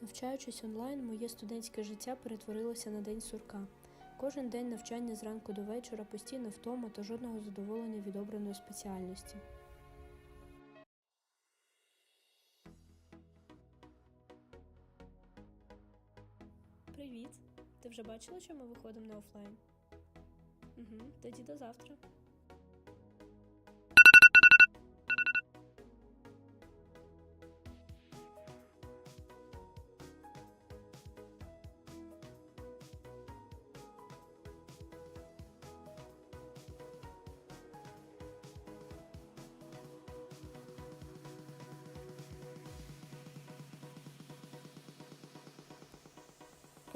Навчаючись онлайн, моє студентське життя перетворилося на день сурка. Кожен день навчання зранку до вечора, постійно втома та жодного задоволення від обраної спеціальності. Привіт! Ти вже бачила, що ми виходимо на офлайн? Угу, тоді до завтра.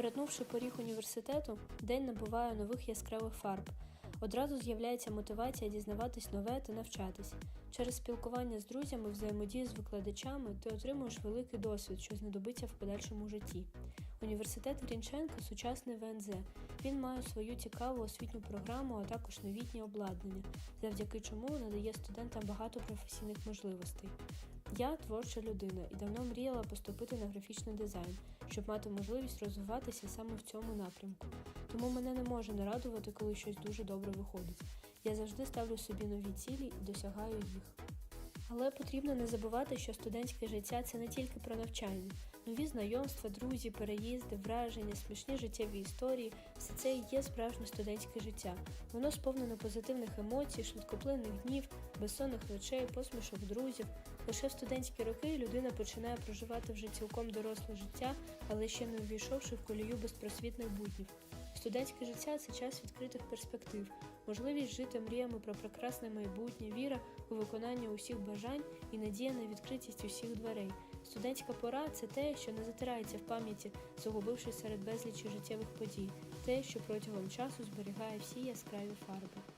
Перетнувши поріг університету, день набуває нових яскравих фарб. Одразу з'являється мотивація дізнаватись нове та навчатись. Через спілкування з друзями, взаємодію з викладачами ти отримуєш великий досвід, що знадобиться в подальшому житті. Університет Грінченка сучасний ВНЗ. Він має свою цікаву освітню програму, а також новітнє обладнання, завдяки чому надає студентам багато професійних можливостей. Я творча людина і давно мріяла поступити на графічний дизайн, щоб мати можливість розвиватися саме в цьому напрямку. Тому мене не може не радувати, коли щось дуже добре виходить. Я завжди ставлю собі нові цілі і досягаю їх. Але потрібно не забувати, що студентське життя це не тільки про навчання. Нові знайомства, друзі, переїзди, враження, смішні життєві історії все це і є справжнє студентське життя. Воно сповнено позитивних емоцій, швидкоплинних днів, безсонних ночей, посмішок друзів. Лише в студентські роки людина починає проживати вже цілком доросле життя, але ще не увійшовши в колію безпросвітних буднів. Студентське життя це час відкритих перспектив, можливість жити мріями про прекрасне майбутнє, віра у виконання усіх бажань і надія на відкритість усіх дверей. Студентська пора це те, що не затирається в пам'яті, загубившись серед безлічі життєвих подій, те, що протягом часу зберігає всі яскраві фарби.